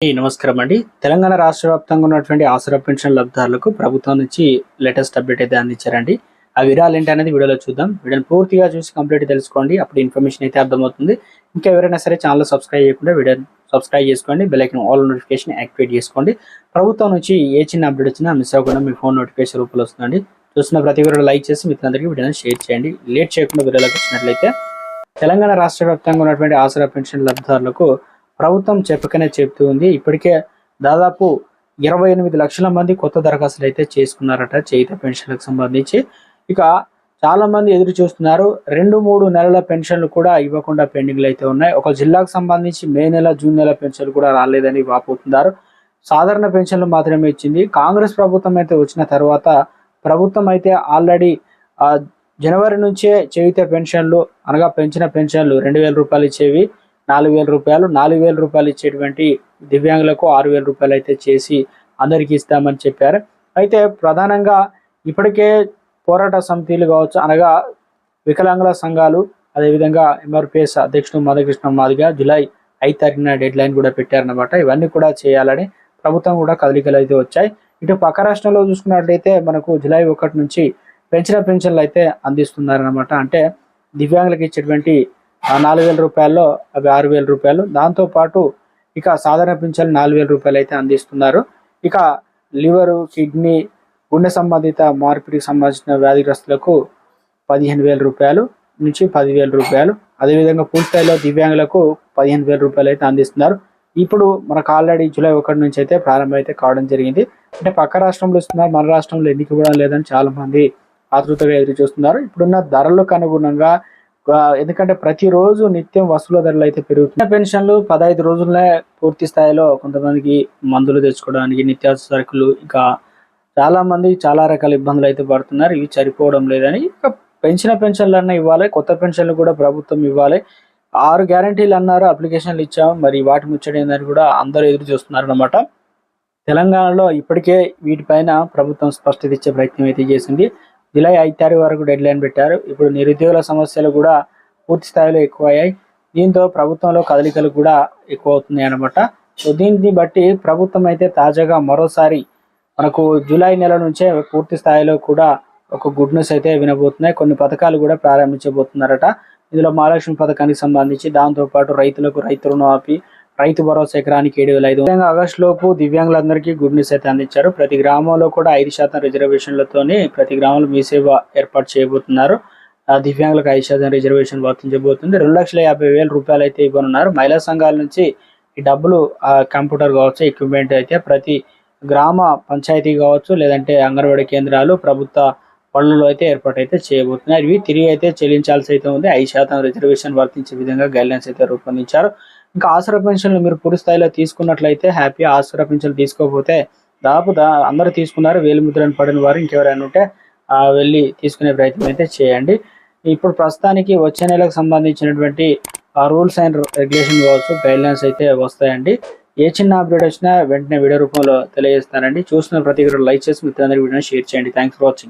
నమస్కారం అండి తెలంగాణ రాష్ట్ర వ్యాప్తంగా ఉన్నటువంటి ఆసరా పెన్షన్ లబ్ధారులకు ప్రభుత్వం నుంచి లేటెస్ట్ అప్డేట్ అయితే అందించారండి. ఆ వివరాలు ఏంటి అనేది వీడియోలో చూద్దాం. వీడియోని పూర్తిగా చూసి కంప్లీట్ తెలుసుకోండి. అప్పుడు ఇన్ఫర్మేషన్ అయితే అర్థమవుతుంది. ఇంకా ఎవరైనా సరే ఛానల్ సబ్స్క్రైబ్ చేయకుండా వీడియోని సబ్స్క్రైబ్ చేసుకోండి. బెల్లైకన్ ఆల్ నోటిఫికేషన్ యాక్టివేట్ చేసుకోండి. ప్రభుత్వం నుంచి ఏ చిన్న అప్డేట్ వచ్చినా మిస్ అవ్వకుండా మీ ఫోన్ నోటిఫికేషన్ రూపంలో వస్తుందండి. చూస్తున్న ప్రతి వీడియో లైక్ చేసి మిత్రులందరికీ వీడియోని షేర్ చేయండి. లేట్ చేయకుండా వీడియోలోకి వచ్చినట్లయితే తెలంగాణ రాష్ట్ర వ్యాప్తంగా ఉన్నటువంటి ఆసరా పెన్షన్ లబ్ధిదారులకు ప్రభుత్వం చెప్పకనే చెబుతూ ఉంది. ఇప్పటికే దాదాపు ఇరవై ఎనిమిది లక్షల మంది కొత్త దరఖాస్తులు అయితే చేసుకున్నారట చేయిత పెన్షన్లకు సంబంధించి. ఇక చాలా మంది ఎదురు చూస్తున్నారు. రెండు మూడు నెలల పెన్షన్లు కూడా ఇవ్వకుండా పెండింగ్లు అయితే ఉన్నాయి. ఒక జిల్లాకు సంబంధించి మే నెల జూన్ నెల పెన్షన్లు కూడా రాలేదని వాపోతున్నారు. సాధారణ పెన్షన్లు మాత్రమే ఇచ్చింది. కాంగ్రెస్ ప్రభుత్వం అయితే వచ్చిన తర్వాత ప్రభుత్వం అయితే ఆల్రెడీ జనవరి నుంచే చేయుత పెన్షన్లు అనగా పెంచిన పెన్షన్లు రెండు వేల రూపాయలు ఇచ్చేవి. నాలుగు వేల రూపాయలు నాలుగు వేల రూపాయలు ఇచ్చేటువంటి దివ్యాంగులకు ఆరు వేల రూపాయలు అయితే చేసి అందరికీ ఇస్తామని చెప్పారు. అయితే ప్రధానంగా ఇప్పటికే పోరాట సమితిలు కావచ్చు అనగా వికలాంగుల సంఘాలు అదేవిధంగా ఎంఆర్పిఎస్ అధ్యక్షుడు మాధకృష్ణ మాదిగా జూలై ఐదు తారీఖున డెడ్ లైన్ కూడా పెట్టారనమాట ఇవన్నీ కూడా చేయాలని ప్రభుత్వం కూడా కదలికలు అయితే వచ్చాయి. ఇటు పక్క రాష్ట్రంలో చూసుకున్నట్లయితే మనకు జూలై ఒకటి నుంచి పెంచిన పెన్షన్లు అయితే అందిస్తున్నారనమాట అంటే దివ్యాంగులకు ఇచ్చేటువంటి ఆ నాలుగు వేల రూపాయల్లో అవి ఆరు వేల రూపాయలు. దాంతోపాటు ఇక సాధారణ పింఛన్లు నాలుగు వేల రూపాయలు అయితే అందిస్తున్నారు. ఇక లివరు కిడ్నీ గుండె సంబంధిత మార్పిడికి సంబంధించిన వ్యాధిగ్రస్తులకు పదిహేను వేల రూపాయలు నుంచి పదివేల రూపాయలు. అదేవిధంగా పూర్తిస్థాయిలో దివ్యాంగులకు పదిహేను వేల రూపాయలు అయితే అందిస్తున్నారు. ఇప్పుడు మనకు ఆల్రెడీ జూలై ఒకటి నుంచి అయితే ప్రారంభం అయితే కావడం జరిగింది. అంటే పక్క రాష్ట్రంలో ఇస్తున్నారు మన రాష్ట్రంలో ఎందుకు ఇవ్వడం లేదని చాలా మంది ఆతృతగా ఎదురు చూస్తున్నారు ఇప్పుడున్న ధరలకు అనుగుణంగా ఎందుకంటే ప్రతిరోజు నిత్యం వస్తువుల ధరలు అయితే పెరుగుతున్నాయి. పెన్షన్లు పదహైదు రోజులనే పూర్తి స్థాయిలో కొంతమందికి మందులు తెచ్చుకోవడానికి నిత్యావసర సరుకులు ఇంకా చాలా మంది చాలా రకాల ఇబ్బందులు అయితే పడుతున్నారు. ఇవి సరిపోవడం లేదని ఇక పెన్షన్ పెన్షన్లు అన్న ఇవ్వాలి కొత్త పెన్షన్లు కూడా ప్రభుత్వం ఇవ్వాలి. ఆరు గ్యారంటీలు అన్నారు అప్లికేషన్లు ఇచ్చాము. మరి వాటి ముచ్చడి ఏందని కూడా అందరూ ఎదురు చూస్తున్నారు అనమాట తెలంగాణలో ఇప్పటికే వీటిపైన ప్రభుత్వం స్పష్టత ఇచ్చే ప్రయత్నం అయితే చేసింది. జూలై ఐదు తారీఖు వరకు డెడ్ లైన్ పెట్టారు. ఇప్పుడు నిరుద్యోగుల సమస్యలు కూడా పూర్తి స్థాయిలో ఎక్కువయ్యాయి. దీంతో ప్రభుత్వంలో కదలికలు కూడా ఎక్కువ అవుతున్నాయి అనమాట సో దీన్ని బట్టి ప్రభుత్వం అయితే తాజాగా మరోసారి మనకు జూలై నెల నుంచే పూర్తి స్థాయిలో కూడా ఒక గుడ్ న్యూస్ అయితే వినబోతున్నాయి. కొన్ని పథకాలు కూడా ప్రారంభించబోతున్నారట. ఇందులో మహాలక్ష్మి పథకానికి సంబంధించి దాంతో పాటు రైతులకు రైతు రుణమాఫీ రైతు భరోసా ఎకరానికి ఏడు వేల ఐదు విధంగా ఆగస్టు లోపు దివ్యాంగులందరికీ గుడ్ న్యూస్ అయితే అందించారు. ప్రతి గ్రామంలో కూడా ఐదు శాతం రిజర్వేషన్లతోనే ప్రతి గ్రామంలో మీ సేవ ఏర్పాటు చేయబోతున్నారు. ఆ దివ్యాంగులకు ఐదు శాతం రిజర్వేషన్ వర్తించబోతుంది రెండు లక్షల యాభై వేల రూపాయలు అయితే ఇవ్వనున్నారు. మహిళా సంఘాల నుంచి ఈ డబ్బులు ఆ కంప్యూటర్ కావచ్చు ఎక్విప్మెంట్ అయితే ప్రతి గ్రామ పంచాయతీ కావచ్చు లేదంటే అంగన్వాడీ కేంద్రాలు ప్రభుత్వ పనులలో అయితే ఏర్పాటు అయితే చేయబోతున్నారు. ఇవి తిరిగి అయితే చెల్లించాల్సి అయితే ఉంది. ఐదు శాతం రిజర్వేషన్ వర్తించే విధంగా గైడ్లైన్స్ అయితే రూపొందించారు. ఇంకా ఆసరా పెన్షన్లు మీరు పూర్తి స్థాయిలో తీసుకున్నట్లయితే హ్యాపీ ఆసరా పెన్షన్లు తీసుకోకపోతే దాదాపు అందరూ తీసుకున్నారు వేలు ముద్రను పడిన వారు ఇంకెవరైనా ఉంటే ఆ, వెళ్ళి తీసుకునే ప్రయత్నం అయితే చేయండి. ఇప్పుడు ప్రస్తుతానికి వచ్చే నెలకు సంబంధించినటువంటి రూల్స్ అండ్ రెగ్యులేషన్ కావచ్చు గైడ్లైన్స్ అయితే వస్తాయండి. ఏ చిన్న అప్డేట్ వచ్చినా వెంటనే వీడియో రూపంలో తెలియజేస్తానండి. చూసిన ప్రతి లైక్ చేసి మిత్రులందరికీ వీడియోని షేర్ చేయండి. Thanks for watching.